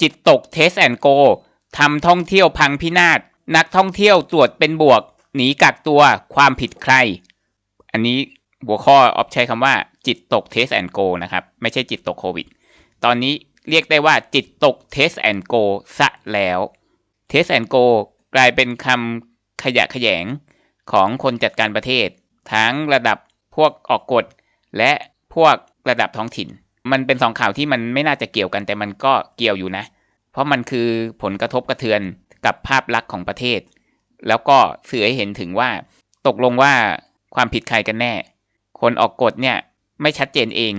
จิตตกเทสแอนโกทำท่องเที่ยวพังพินาศนักท่องเที่ยวตรวจเป็นบวก หนีกักตัวความผิดใคร อันนี้หัวข้อออฟใช้คำว่า จิตตกเทสแอนโกนะครับ ไม่ใช่จิตตกโควิด ตอนนี้เรียกได้ว่าจิตตกเทสแอนโกซะแล้วเทสแอนโกกลายเป็นคำขยะขยงของคนจัดการประเทศ ทั้งระดับพวกออกกฎและพวกระดับท้องถิ่น มันเป็นสองข่าวที่มันไม่น่าจะเกี่ยวกัน แต่มันก็เกี่ยวอยู่นะ เพราะมันคือผลกระทบกระเทือนกับภาพลักษณ์ของประเทศ แล้วก็สื่อให้เห็นถึงว่า ตกลงว่าความผิดใครกันแน่ คนออกกฎเนี่ยไม่ชัดเจนเอง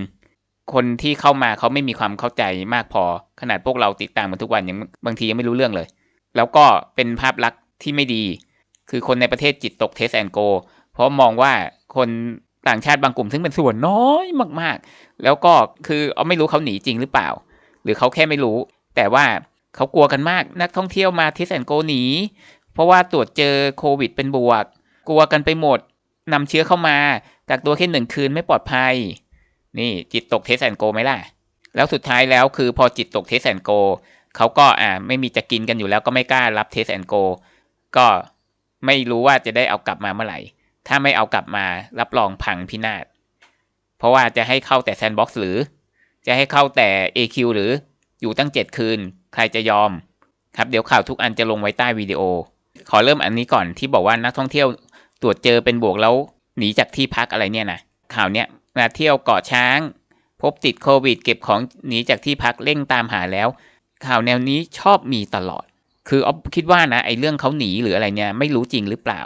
คนที่เข้ามาเขาไม่มีความเข้าใจมากพอ ขนาดพวกเราติดตามมันทุกวันยังบางทียังไม่รู้เรื่องเลย แล้วก็เป็นภาพลักษณ์ที่ไม่ดี คือคนในประเทศจิตตกเทสแอนโก เพราะมองว่าคน ต่างชาติบางกลุ่มซึ่งเป็นส่วนน้อยมากๆ แล้วก็คือเอาไม่รู้เขาหนีจริงหรือเปล่า หรือเขาแค่ไม่รู้ แต่ว่าเขากลัวกันมากนักท่องเที่ยวมาเทสแอนโกหนี เพราะว่าตรวจเจอโควิดเป็นบวก กลัวกันไปหมดนำเชื้อเข้ามากักตัวแค่หนึ่งคืนไม่ปลอดภัย นี่จิตตกเทสแอนโกไหมล่ะ แล้วสุดท้ายแล้วคือพอจิตตกเทสแอนโกเขาก็อ่าไม่มีจะกินกันอยู่แล้วก็ไม่กล้ารับเทสแอนโกก็ไม่รู้ว่าจะได้เอากลับมาเมื่อไหร่ ถ้าไม่เอากลับมารับรองพังพินาศ เพราะว่าจะให้เข้าแต่แซนด์บ็อกซ์หรือ จะให้เข้าแต่ AQ หรืออยู่ตั้ง 7 คืน ใครจะยอม ครับเดี๋ยวข่าวทุกอันจะลงไว้ใต้วิดีโอ ขอเริ่มอันนี้ก่อนที่บอกว่านักท่องเที่ยวตรวจเจอเป็นบวกแล้วหนีจากที่พักอะไรเนี่ยนะข่าวเนี้ยมาเที่ยวเกาะช้าง พบติดโควิด เก็บของหนีจากที่พักเร่งตามหาแล้ว ข่าวแนวนี้ชอบมีตลอด คือออฟคิดว่านะไอ้เรื่องเขาหนีหรืออะไรเนี่ยไม่รู้จริงหรือเปล่า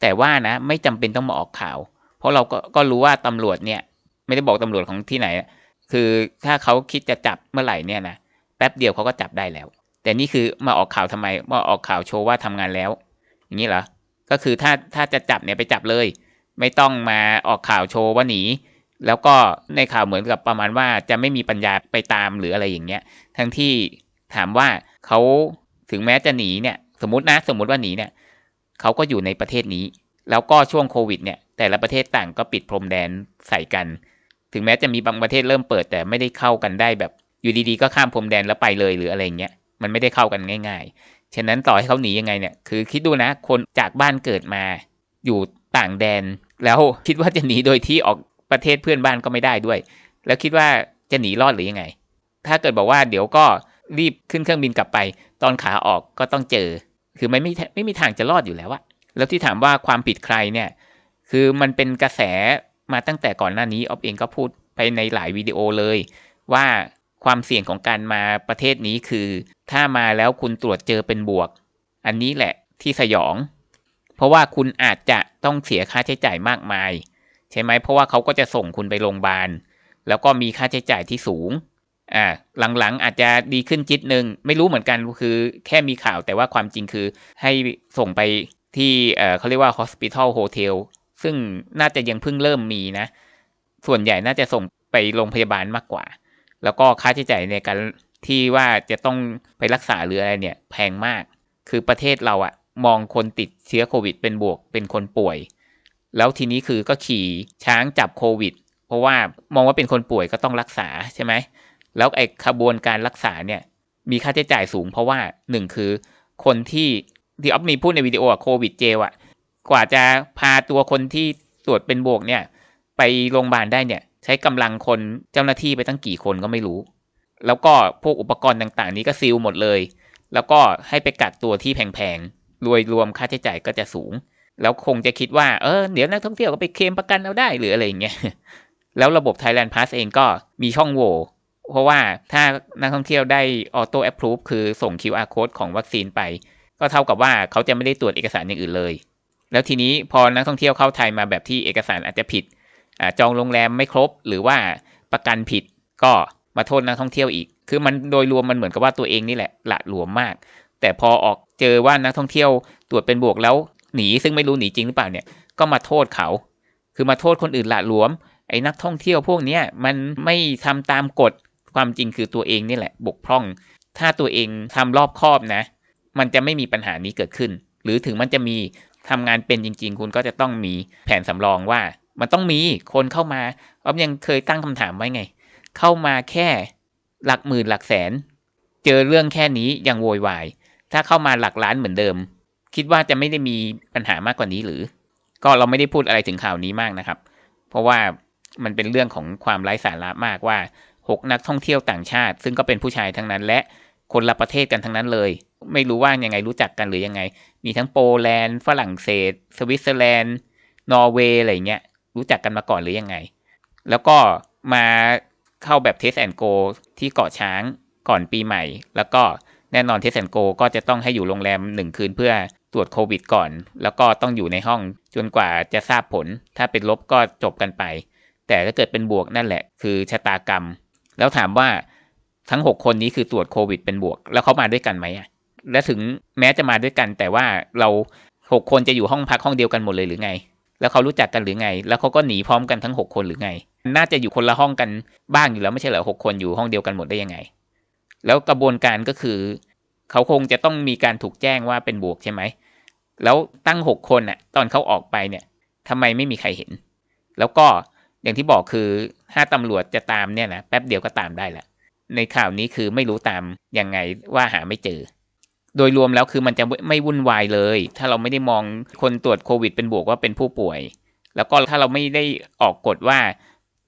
แต่ว่านะไม่จำเป็นต้องมาออกข่าว เพราะเราก็ก็รู้ว่าตำรวจเนี่ย ไม่ได้บอกตำรวจของที่ไหน คือถ้าเขาคิดจะจับเมื่อไหร่เนี่ยนะแป๊บเดียวเขาก็จับได้แล้ว แต่นี่คือมาออกข่าวทำไมมาออกข่าวโชว์ว่าทำงานแล้ว อย่างนี้เหรอก็คือถ้าถ้าจะจับเนี่ยไปจับเลย ไม่ต้องมาออกข่าวโชว์ว่าหนีแล้วก็ในข่าวเหมือนกับประมาณว่าจะไม่มีปัญญาไปตามหรืออะไรอย่างเงี้ย ทั้งที่ถามว่าเขาถึงแม้จะหนีเนี่ย สมมตินะสมมติว่าหนีเนี่ย เขาก็อยู่ในประเทศนี้ แล้วก็ช่วงโควิดเนี่ยแต่ละประเทศต่างก็ปิดพรมแดนใส่กัน ถึงแม้จะมีบางประเทศเริ่มเปิดแต่ไม่ได้เข้ากันได้แบบอยู่ดีๆก็ข้ามพรมแดนแล้วไปเลยหรืออะไรเงี้ยมันไม่ได้เข้ากันง่าย ๆ ฉะนั้นต่อให้เขาหนียังไงเนี่ยคือคิดดูนะคนจากบ้านเกิดมา อยู่ต่างแดน แล้วคิดว่าจะหนีโดยที่ออกประเทศเพื่อนบ้านก็ไม่ได้ด้วย แล้วคิดว่าจะหนีรอดหรือยังไง ถ้าเกิดบอกว่าเดี๋ยวก็รีบขึ้นเครื่องบินกลับไป ตอนขาออกก็ต้องเจอ คือไม่ไม่ไม่มีทางจะรอดอยู่แล้วอะแล้วที่ถามว่าความผิดใครเนี่ย คือมันเป็นกระแสมาตั้งแต่ก่อนหน้านี้ออฟเองก็พูดไปในหลายวิดีโอเลย ว่าความเสี่ยงของการมาประเทศนี้คือ ถ้ามาแล้วคุณตรวจเจอเป็นบวก อันนี้แหละที่สยอง เพราะว่าคุณอาจจะต้องเสียค่าใช้จ่ายมากมาย ใช่ไหมเพราะว่าเขาก็จะส่งคุณไปโรงพยาบาลแล้วก็มีค่าใช้จ่ายที่สูง อ่าหลังๆอาจจะดีขึ้นจิตหนึ่งไม่รู้เหมือนกันคือแค่มีข่าวแต่ว่าความจริงคือให้ส่งไปที่เออเขาเรียกว่า hospital hotel ซึ่งน่าจะยังเพิ่งเริ่มมีนะ ส่วนใหญ่น่าจะส่งไปโรงพยาบาลมากกว่า แล้วก็ค่าใช้จ่ายในการที่ว่าจะต้องไปรักษาหรืออะไรเนี่ย แพงมาก คือประเทศเราอะมองคนติดเชื้อโควิดเป็นบวกเป็นคนป่วย แล้วทีนี้คือก็ขี่ช้างจับโควิด เพราะว่ามองว่าเป็นคนป่วยก็ต้องรักษาใช่ไหม แล้วไอ้ขบวนการรักษาเนี่ย มีค่าใช้จ่ายสูง เพราะว่าหนึ่งคือคนที่ที่ออฟมีพูดในวิดีโอโควิดเจลอะกว่าจะพาตัวคนที่ตรวจเป็นบวกเนี่ย ไปโรงพยาบาลได้เนี่ย ใช้กำลังคนเจ้าหน้าที่ไปตั้งกี่คนก็ไม่รู้ แล้วก็พวกอุปกรณ์ต่างๆ นี้ก็ซีลหมดเลย แล้วก็ให้ไปกักตัวที่แพงๆรวยรวมค่าใช้จ่ายก็จะสูง แล้วคงจะคิดว่าเออเดี๋ยวนักท่องเที่ยวก็ไปเคลมประกันเอาได้หรืออะไรอย่างเงี้ยแล้วระบบ Thailand Pass เองก็มีช่องโหว่ เพราะว่าถ้านักท่องเที่ยวได้ออโต้แอปพรูฟคือส่ง QR code ของวัคซีนไป ก็เท่ากับว่าเขาจะไม่ได้ตรวจเอกสารอย่างอื่นเลย แล้วทีนี้พอนักท่องเที่ยวเข้าไทยมาแบบที่เอกสารอาจจะผิดอจองโรงแรมไม่ครบ หรือว่าประกันผิดก็มาโทษนักท่องเที่ยวอีก คือมันโดยรวมมันเหมือนกับว่าตัวเองนี่แหละละหลวมมาก แต่พอออกเจอว่านักท่องเที่ยวตรวจเป็นบวกแล้วหนีซึ่งไม่รู้หนีจริงหรือเปล่าเนี่ยก็มาโทษเขา คือมาโทษคนอื่นละหลวมไอ้นักท่องเที่ยวพวกเนี้ยมันไม่ทำตามกฎ ความจริงคือตัวเองนี่แหละบกพร่อง ถ้าตัวเองทำรอบคอบนะ มันจะไม่มีปัญหานี้เกิดขึ้น หรือถึงมันจะมีทำงานเป็นจริง ๆ คุณก็จะต้องมีแผนสำรองว่า มันต้องมีคนเข้ามาอ๊อฟยังเคยตั้งคำถามไว้ไง เข้ามาแค่หลักหมื่นหลักแสน เจอเรื่องแค่นี้ยังโวยวาย ถ้าเข้ามาหลักล้านเหมือนเดิม คิดว่าจะไม่ได้มีปัญหามากกว่านี้หรือ ก็เราไม่ได้พูดอะไรถึงข่าวนี้มากนะครับ เพราะว่ามันเป็นเรื่องของความไร้สาระมากว่า หกนักท่องเที่ยวต่างชาติ ซึ่งก็เป็นผู้ชายทั้งนั้น และคนละประเทศกันทั้งนั้นเลย ไม่รู้ว่ายังไงรู้จักกันหรือยังไง มีทั้งโปแลนด์ฝรั่งเศส สวิตเซอร์แลนด์ นอร์เวย์อะไรเงี้ยรู้จักกันมาก่อนหรือยังไง แล้วก็มาเข้าแบบเทสแอนโกที่เกาะช้างก่อนปีใหม่ แล้วก็แน่นอนเทสแอนโกก็จะต้องให้อยู่โรงแรมหนึ่งคืนเพื่อตรวจโควิดก่อน แล้วก็ต้องอยู่ในห้องจนกว่าจะทราบผล ถ้าเป็นลบก็จบกันไป แต่ถ้าเกิดเป็นบวกนั่นแหละ คือชะตากรรม แล้วถามว่าทั้ง 6 คนนี้คือตรวจโควิดเป็นบวก แล้วเขามาด้วยกันไหมอะและถึงแม้จะมาด้วยกัน แต่ว่าเราหกคนจะอยู่ห้องพักห้องเดียวกันหมดเลยหรือไง แล้วเขารู้จักกันหรือไง แล้วเขาก็หนีพร้อมกันทั้งหกคนหรือไง น่าจะอยู่คนละห้องกันบ้างอยู่แล้วไม่ใช่เหรอหกคนอยู่ห้องเดียวกันหมดได้ยังไง แล้วกระบวนการก็คือ เขาคงจะต้องมีการถูกแจ้งว่าเป็นบวกใช่ไหมแล้วตั้งหกคนอะ ตอนเขาออกไปเนี่ยทำไมไม่มีใครเห็น แล้วก็ อย่างที่บอกคือถ้าตำรวจจะตามเนี่ยนะแป๊บเดียวก็ตามได้แหละในข่าวนี้คือไม่รู้ตามยังไงว่าหาไม่เจอ โดยรวมแล้วคือมันจะไม่วุ่นวายเลย ถ้าเราไม่ได้มองคนตรวจโควิด เป็นบวกว่าเป็นผู้ป่วย แล้วก็ถ้าเราไม่ได้ออกกฎว่า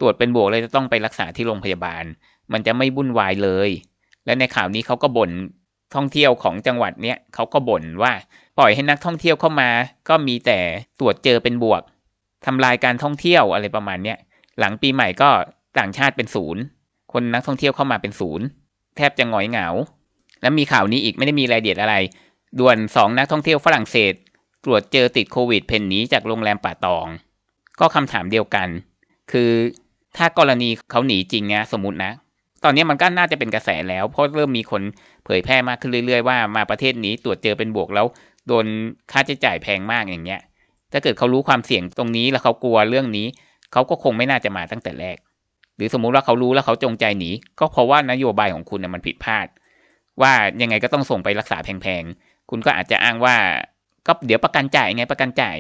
ตรวจเป็นบวกเลยจะต้องไปรักษาที่โรงพยาบาล มันจะไม่วุ่นวายเลย และในข่าวนี้เขาก็บ่นท่องเที่ยวของจังหวัดเนี้ยเขาก็บ่นว่าปล่อยให้นักท่องเที่ยวเข้ามา ก็มีแต่ตรวจเจอเป็นบวกทำลายการท่องเที่ยวอะไรประมาณเนี้ย หลังปีใหม่ก็ต่างชาติเป็นศูนย์ คนนักท่องเที่ยวเข้ามาเป็นศูนย์แทบจะหงอยเหงา แล้วมีข่าวนี้อีกไม่ได้มีรายละเอียดอะไร ด่วนสองนักท่องเที่ยวฝรั่งเศส ตรวจเจอติดโควิดเพนหนีจากโรงแรมป่าตอง ก็คำถามเดียวกัน คือถ้ากรณีเขาหนีจริงนะสมมตินะ ตอนนี้มันก็น่าจะเป็นกระแสแล้ว เพราะเริ่มมีคนเผยแพร่มากขึ้นเรื่อย ๆ ว่ามาประเทศนี้ตรวจเจอเป็นบวกแล้วโดนค่าใช้จ่ายแพงมากอย่างเงี้ย ถ้าเกิดเขารู้ความเสี่ยงตรงนี้แล้วเขากลัวเรื่องนี้ เขาก็คงไม่น่าจะมาตั้งแต่แรก หรือสมมุติว่าเขารู้แล้วเขาจงใจหนี ก็เพราะว่านโยบายของคุณเนี่ยมันผิดพลาด ว่ายังไงก็ต้องส่งไปรักษาแพงๆ คุณก็อาจจะอ้างว่าก็เดี๋ยวประกันจ่ายไงประกันจ่าย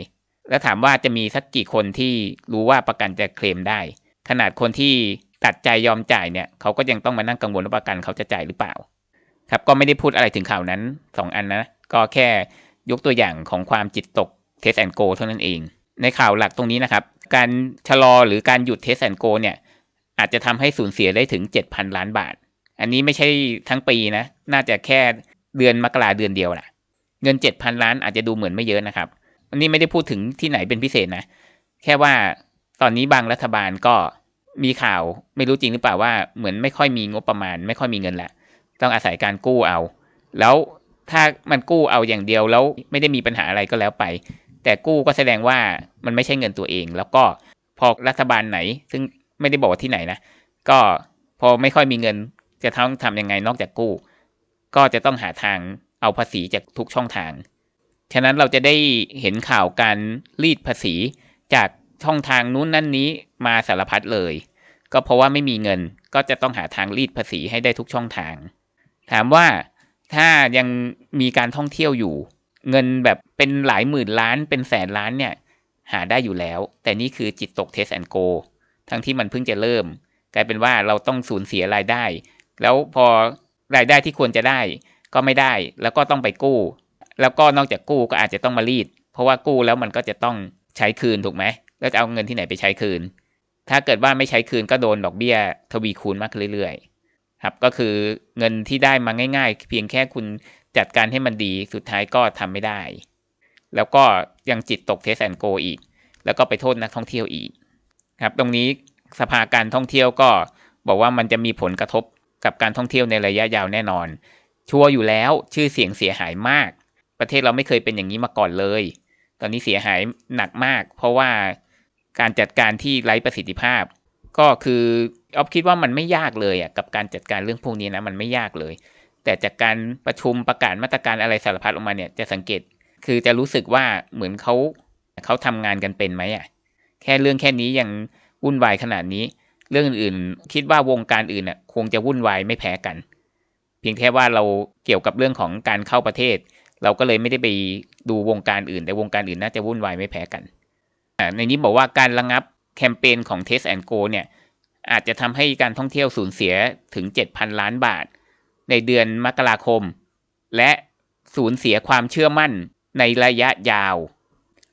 แล้วถามว่าจะมีสักกี่คนที่รู้ว่าประกันจะเคลมได้ ขนาดคนที่ตัดใจยอมจ่ายเนี่ยเขาก็ยังต้องมานั่งกังวลว่าประกันเขาจะจ่ายหรือเปล่า ครับก็ไม่ได้พูดอะไรถึงข่าวนั้น 2 อันนะ ก็แค่ยกตัวอย่างของความจิตตกเทสแอนโกเท่านั้นเอง ในข่าวหลักตรงนี้นะครับ การชะลอหรือการหยุดเทสแอนโกเนี่ยอาจจะทำให้สูญเสียได้ถึง 7,000 ล้านบาท อันนี้ไม่ใช่ทั้งปีนะ น่าจะแค่เดือนมกราเดือนเดียวนะเงิน 7,000 ล้านอาจจะดูเหมือนไม่เยอะนะครับ อันนี้ไม่ได้พูดถึงที่ไหนเป็นพิเศษนะ แค่ว่าตอนนี้บางรัฐบาลก็มีข่าวไม่รู้จริงหรือเปล่าว่าเหมือนไม่ค่อยมีงบประมาณ ไม่ค่อยมีเงินละต้องอาศัยการกู้เอา แล้วถ้ามันกู้เอาอย่างเดียวแล้วไม่ได้มีปัญหาอะไรก็แล้วไป แต่กู้ก็แสดงว่ามันไม่ใช่เงินตัวเอง แล้วก็พอรัฐบาลไหน ซึ่งไม่ได้บอกที่ไหนนะก็พอไม่ค่อยมีเงินจะต้องทำยังไงนอกจากกู้ ก็จะต้องหาทางเอาภาษีจากทุกช่องทาง ฉะนั้นเราจะได้เห็นข่าวการรีดภาษีจากช่องทางนู้นนั่นนี้มาสารพัดเลย ก็เพราะว่าไม่มีเงินก็จะต้องหาทางรีดภาษีให้ได้ทุกช่องทาง ถามว่าถ้ายังมีการท่องเที่ยวอยู่ เงินแบบเป็นหลายหมื่นล้านเป็นแสนล้านเนี่ย หาได้อยู่แล้ว แต่นี่คือจิตตกเทสแอนโกทั้งที่มันเพิ่งจะเริ่ม กลายเป็นว่าเราต้องสูญเสียรายได้ แล้วพอรายได้ที่ควรจะได้ก็ไม่ได้ แล้วก็ต้องไปกู้ แล้วก็นอกจากกู้ก็อาจจะต้องมารีด เพราะว่ากู้แล้วมันก็จะต้องใช้คืนถูกไหมแล้วจะเอาเงินที่ไหนไปใช้คืน ถ้าเกิดว่าไม่ใช้คืนก็โดนดอกเบี้ยทวีคูณมากขึ้นเรื่อยๆ ครับ ก็คือเงินที่ได้มาง่าย ๆ เพียงแค่คุณ จัดการให้มันดีสุดท้ายก็ทำไม่ได้ แล้วก็ยังจิตตกเทสแอนโกอีก แล้วก็ไปโทษนักท่องเที่ยวอีกครับ ตรงนี้สภาการท่องเที่ยวก็บอกว่ามันจะมีผลกระทบกับการท่องเที่ยวในระยะยาวแน่นอน ชัวร์อยู่แล้วชื่อเสียงเสียหายมาก ประเทศเราไม่เคยเป็นอย่างนี้มาก่อนเลย ตอนนี้เสียหายหนักมาก เพราะว่าการจัดการที่ไร้ประสิทธิภาพ ก็คือออฟคิดว่ามันไม่ยากเลยอะกับการจัดการเรื่องพวกนี้นะมันไม่ยากเลย แต่จากการประชุมประกาศมาตรการอะไรสารพัดออกมาเนี่ยจะสังเกตคือจะรู้สึกว่าเหมือนเขาเขาทำงานกันเป็นไหมอะแค่เรื่องแค่นี้ยังวุ่นวายขนาดนี้ เรื่องอื่นๆ คิดว่าวงการอื่นน่ะคงจะวุ่นวายไม่แพ้กัน เพียงแค่ว่าเราเกี่ยวกับเรื่องของการเข้าประเทศ เราก็เลยไม่ได้ไปดูวงการอื่น แต่วงการอื่นน่าจะวุ่นวายไม่แพ้กันในนี้บอกว่าการระงับแคมเปญของ Test and Go เนี่ยอาจจะทำให้การท่องเที่ยวสูญเสียถึง 7,000 ล้านบาท ในเดือนมกราคม และสูญเสียความเชื่อมั่นในระยะยาว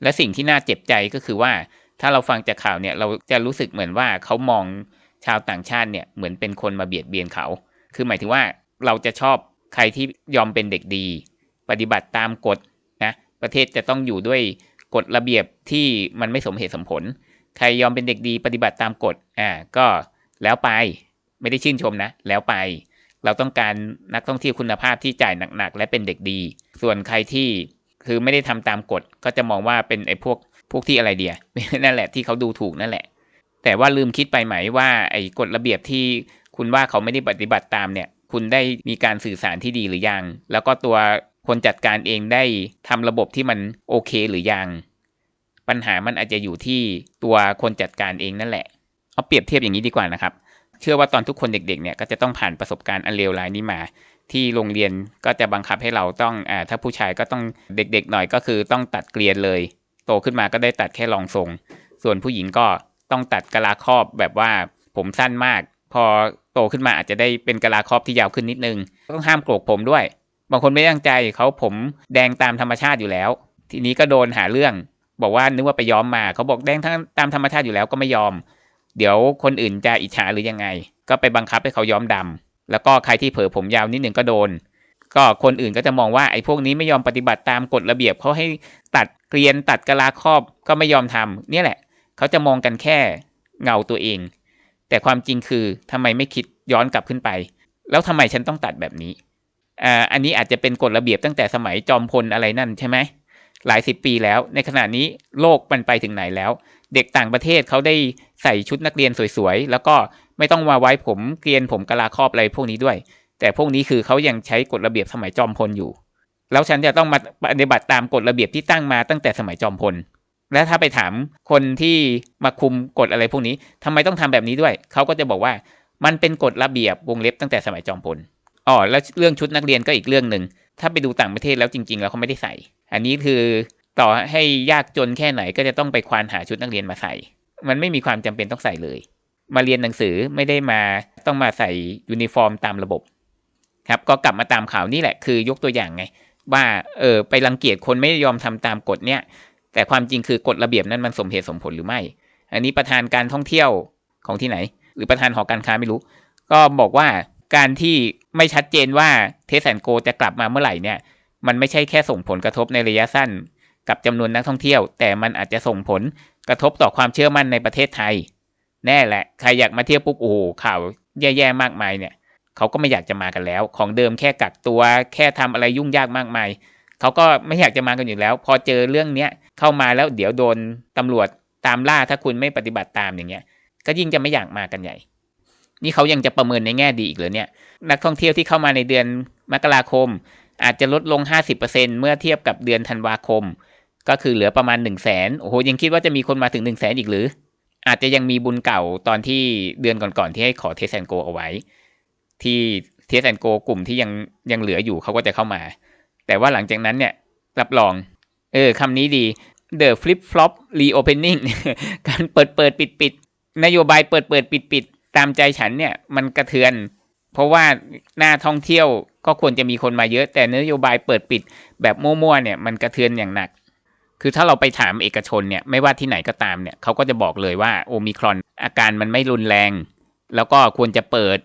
และสิ่งที่น่าเจ็บใจก็คือว่า ถ้าเราฟังจากข่าวเนี่ยเราจะรู้สึกเหมือนว่าเขามองชาวต่างชาติเนี่ยเหมือนเป็นคนมาเบียดเบียนเขา คือหมายถึงว่าเราจะชอบใครที่ยอมเป็นเด็กดี ปฏิบัติตามกฎนะประเทศจะต้องอยู่ด้วยกฎระเบียบที่มันไม่สมเหตุสมผล ใครยอมเป็นเด็กดี ปฏิบัติตามกฎอ่าก็แล้วไปไม่ได้ชื่นชมนะ แล้วไป เราต้องการนักท่องเที่ยวคุณภาพที่จ่ายหนักๆ และเป็นเด็กดี ส่วนใครที่คือไม่ได้ทำตามกฎก็จะมองว่าเป็นไอ้พวกพวกที่อะไรเดียนั่นแหละที่เขาดูถูกนั่นแหละ แต่ว่าลืมคิดไปไหมว่าไอ้กฎระเบียบที่คุณว่าเขาไม่ได้ปฏิบัติตามเนี่ย คุณได้มีการสื่อสารที่ดีหรือยัง แล้วก็ตัวคนจัดการเองได้ทำระบบที่มันโอเคหรือยัง ปัญหามันอาจจะอยู่ที่ตัวคนจัดการเองนั่นแหละเอาเปรียบเทียบอย่างนี้ดีกว่านะครับ เชื่อว่าตอนทุกคนเด็กๆเนี่ยก็จะต้องผ่านประสบการณ์อันเลวร้ายนี้มา ที่โรงเรียนก็จะบังคับให้เราต้องอ่าถ้าผู้ชายก็ต้องเด็กๆหน่อยก็คือต้องตัดเกลียนเลย โตขึ้นมาก็ได้ตัดแค่รองทรง ส่วนผู้หญิงก็ต้องตัดกะลาครอบแบบว่าผมสั้นมาก พอโตขึ้นมาอาจจะได้เป็นกะลาครอบที่ยาวขึ้นนิดนึง ต้องห้ามโกรกผมด้วย บางคนไม่ตั้งใจเขาผมแดงตามธรรมชาติอยู่แล้ว ทีนี้ก็โดนหาเรื่อง บอกว่านึกว่าไปย้อมมาเขาบอกแดงทั้งตามธรรมชาติอยู่แล้วก็ไม่ยอม เดี๋ยวคนอื่นจะอิจฉาหรือยังไง ก็ไปบังคับให้เขาย้อมดำแล้วก็ใครที่เผลอผมยาวนิดหนึ่งก็โดน ก็คนอื่นก็จะมองว่าไอ้พวกนี้ไม่ยอมปฏิบัติตามกฎระเบียบเขาให้ตัดเกลียนตัดกะลาครอบก็ไม่ยอมทำเนี่ยแหละ เขาจะมองกันแค่เงาตัวเอง แต่ความจริงคือทำไมไม่คิดย้อนกลับขึ้นไป แล้วทำไมฉันต้องตัดแบบนี้อ่าอันนี้อาจจะเป็นกฎระเบียบตั้งแต่สมัยจอมพลอะไรนั่นใช่ไหมหลายสิบปีแล้ว ในขณะนี้โลกมันไปถึงไหนแล้ว เด็กต่างประเทศเขาได้ใส่ชุดนักเรียนสวยๆ แล้วก็ไม่ต้องมาไว้ผมเกลียนผมกะลาครอบอะไรพวกนี้ด้วย แต่พวกนี้คือเขายังใช้กฎระเบียบสมัยจอมพลอยู่ แล้วฉันจะต้องมาปฏิบัติตามกฎระเบียบที่ตั้งมาตั้งแต่สมัยจอมพล และถ้าไปถามคนที่มาคุมกฎอะไรพวกนี้ทำไมต้องทำแบบนี้ด้วย เขาก็จะบอกว่ามันเป็นกฎระเบียบวงเล็บตั้งแต่สมัยจอมพลอ๋อแล้วเรื่องชุดนักเรียนก็อีกเรื่องหนึ่งถ้าไปดูต่างประเทศแล้วจริง ๆ แล้วเขาไม่ได้ใส่ อันนี้คือ ต่อให้ยากจนแค่ไหนก็จะต้องไปควานหาชุดนักเรียนมาใส่ มันไม่มีความจำเป็นต้องใส่เลย มาเรียนหนังสือไม่ได้มาต้องมาใส่ยูนิฟอร์มตามระบบ ครับ ก็กลับมาตามข่าวนี่แหละ คือยกตัวอย่างไง ว่าเออไปรังเกียจคนไม่ยอมทำตามกฎเนี่ย แต่ความจริงคือกฎระเบียบนั้นมันสมเหตุสมผลหรือไม่ อันนี้ประธานการท่องเที่ยวของที่ไหน หรือประธานหอการค้าไม่รู้ ก็บอกว่าการที่ไม่ชัดเจนว่าเทสแอนโกจะกลับมาเมื่อไหร่เนี่ย มันไม่ใช่แค่ส่งผลกระทบในระยะสั้น กับจำนวนนักท่องเที่ยว แต่มันอาจจะส่งผลกระทบต่อความเชื่อมั่นในประเทศไทย แน่แหละ ใครอยากมาเที่ยวปุ๊บโอ้โหข่าวแย่ๆมากมายเนี่ยเขาก็ไม่อยากจะมากันแล้ว ของเดิมแค่กักตัวแค่ทำอะไรยุ่งยากมากมายเขาก็ไม่อยากจะมากันอยู่แล้ว พอเจอเรื่องเนี้ยเข้ามาแล้วเดี๋ยวโดนตำรวจตามล่าถ้าคุณไม่ปฏิบัติตามอย่างเงี้ย ก็ยิ่งจะไม่อยากมากันใหญ่ นี่เขายังจะประเมินในแง่ดีอีกเหรอเนี่ย นักท่องเที่ยวที่เข้ามาในเดือนมกราคม อาจจะลดลง 50%เมื่อเทียบกับเดือนธันวาคม ก็คือเหลือประมาณ1 0 0 0 0แสนโอ้โหยังคิดว่าจะมีคนมาถึง1 0 0 0 0แสนอีกหรือ อาจจะยังมีบุญเก่าตอนที่เดือนก่อนๆที่ให้ขอเทสแอนโกเอาไว้ ที่เทสแอนโกกลุ่มที่ยังยังเหลืออยู่เขาก็จะเข้ามา แต่ว่าหลังจากนั้นเนี่ยรับรอง เออคำนี้ดี The Flip Flop Reopening การเปิดเปิดปิดปิดนโยบายเปิดเปิดปิดปิดตามใจฉันเนี่ยมันกระเทือน เพราะว่าหน้าท่องเที่ยวก็ควรจะมีคนมาเยอะ แต่นโยบายเปิดปิดแบบมั่วๆเนี่ยมันกระเทือนอย่างหนัก คือถ้าเราไปถามเอกชนเนี่ยไม่ว่าที่ไหนก็ตามเนี่ยเขาก็จะบอกเลยว่าโอมิครอนอาการมันไม่รุนแรง แล้วก็ควรจะเปิด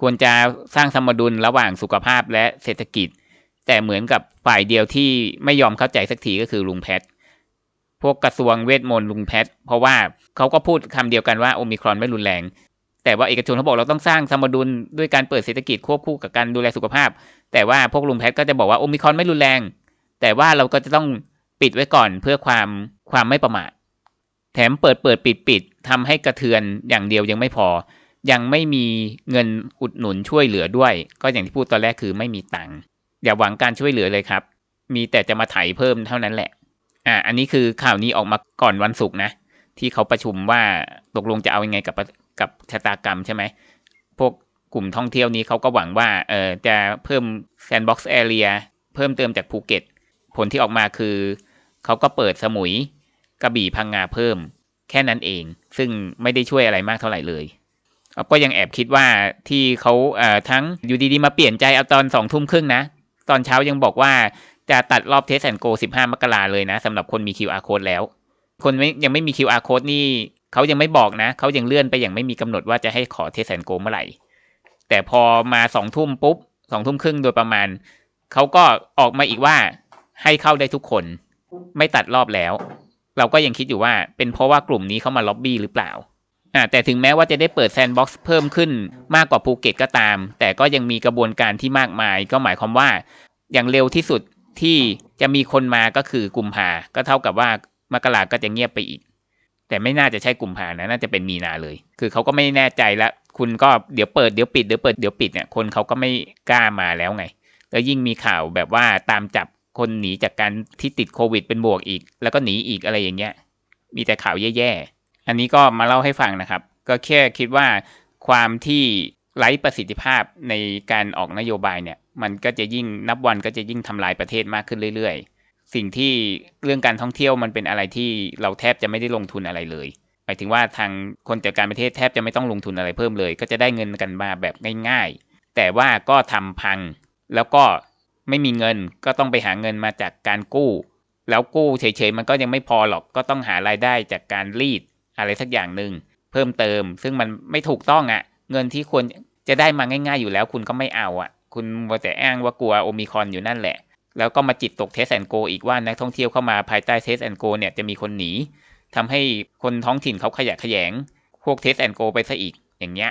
ควรจะสร้างสมดุลระหว่างสุขภาพและเศรษฐกิจ แต่เหมือนกับฝ่ายเดียวที่ไม่ยอมเข้าใจสักทีก็คือลุงแพทพวกกระทรวงเวทมนต์ลุงแพทเพราะว่าเขาก็พูดคำเดียวกันว่าโอมิครอนไม่รุนแรง แต่ว่าเอกชนเขาบอกเราต้องสร้างสมดุลด้วยการเปิดเศรษฐกิจควบคู่กับการดูแลสุขภาพ แต่ว่าพวกลุงแพทก็จะบอกว่าโอมิครอนไม่รุนแรง แต่ว่าเราก็จะต้อง ปิดไว้ก่อนเพื่อความความไม่ประมาทแถมเปิดเปิดปิดปิดทำให้กระเทือนอย่างเดียวยังไม่พอ ยังไม่มีเงินอุดหนุนช่วยเหลือด้วย ก็อย่างที่พูดตอนแรกคือไม่มีตังค์อย่าหวังการช่วยเหลือเลยครับ มีแต่จะมาไถเพิ่มเท่านั้นแหละ อ่า อันนี้คือข่าวนี้ออกมาก่อนวันศุกร์นะ ที่เขาประชุมว่าตกลงจะเอายังไงกับกับชะตากรรมใช่ไหม พวกกลุ่มท่องเที่ยวนี้เขาก็หวังว่าเออจะเพิ่มแซนด์บ็อกซ์แอเรียเพิ่มเติมจากภูเก็ต ผลที่ออกมาคือ เขาก็เปิดสมุยกระบี่พังงาเพิ่ม แค่นั้นเอง ซึ่งไม่ได้ช่วยอะไรมากเท่าไหร่เลยอ๊อฟก็ยังแอบคิดว่าที่เขาเอ่อทั้งอยู่ดีๆมาเปลี่ยนใจเอาตอนสองทุ่มครึ่งนะ ตอนเช้ายังบอกว่าจะตัดรอบเทสแอนโก15มกราเลยนะสำหรับคนมี QR code แล้ว คนไม่ยังไม่มี QR code นี่เขายังไม่บอกนะ เขายังเลื่อนไปอย่างไม่มีกำหนดว่าจะให้ขอเทสแอนโกเมื่อไหร่ แต่พอมาสองทุ่มปุ๊บสองทุ่มครึ่งโดยประมาณ เขาก็ออกมาอีกว่าให้เข้าได้ทุกคน ไม่ตัดรอบแล้ว เราก็ยังคิดอยู่ว่าเป็นเพราะว่ากลุ่มนี้เข้ามาล็อบบี้หรือเปล่าอ่าแต่ถึงแม้ว่าจะได้เปิดแซนด์บ็อกซ์เพิ่มขึ้นมากกว่าภูเก็ตก็ตาม แต่ก็ยังมีกระบวนการที่มากมาย ก็หมายความว่า อย่างเร็วที่สุดที่จะมีคนมาก็คือกุมภาก็เท่ากับว่ามกราก็จะเงียบไปอีก แต่ไม่น่าจะใช่กุมภานะน่าจะเป็นมีนาเลย คือเขาก็ไม่แน่ใจล้วคุณก็เดี๋ยวเปิดเดี๋ยวปิดเดี๋ยวเปิดเดี๋ยวปิดเนี่ยคนเขาก็ไม่กล้ามาแล้วไง แล้วยิ่งมีข่าวแบบว่าตามจับ คนหนีจากการที่ติดโควิดเป็นบวกอีก แล้วก็หนีอีกอะไรอย่างเงี้ย มีแต่ข่าวแย่ๆ อันนี้ก็มาเล่าให้ฟังนะครับ ก็แค่คิดว่าความที่ไร้ประสิทธิภาพในการออกนโยบายเนี่ย มันก็จะยิ่งนับวันก็จะยิ่งทำลายประเทศมากขึ้นเรื่อยๆ สิ่งที่เรื่องการท่องเที่ยวมันเป็นอะไรที่เราแทบจะไม่ได้ลงทุนอะไรเลยหมายถึงว่าทางคนจัดการประเทศแทบจะไม่ต้องลงทุนอะไรเพิ่มเลย ก็จะได้เงินกันมาแบบง่าย ๆ แต่ว่าก็ทำพังแล้วก็ ไม่มีเงินก็ต้องไปหาเงินมาจากการกู้ แล้วกู้เฉยๆมันก็ยังไม่พอหรอกก็ต้องหารายได้จากการรีดอะไรสักอย่างหนึ่งเพิ่มเติม ซึ่งมันไม่ถูกต้องอะ่ะ เงินที่ควรจะได้มาง่าย ๆ อยู่แล้วคุณก็ไม่เอาอะ่ะ คุณมัวแต่อ้างว่ากลัวโอมิคอนอยู่นั่นแหละ แล้วก็มาจิตตกเทสแอนโกอีกว่านักท่องเที่ยวเข้ามาภายใต้เทสแอนโกเนี่ยจะมีคนหนีทำให้คนท้องถิ่นเขาขยะแขยงพวกเทสแอนโกไปซะอีกอย่างเงี้ย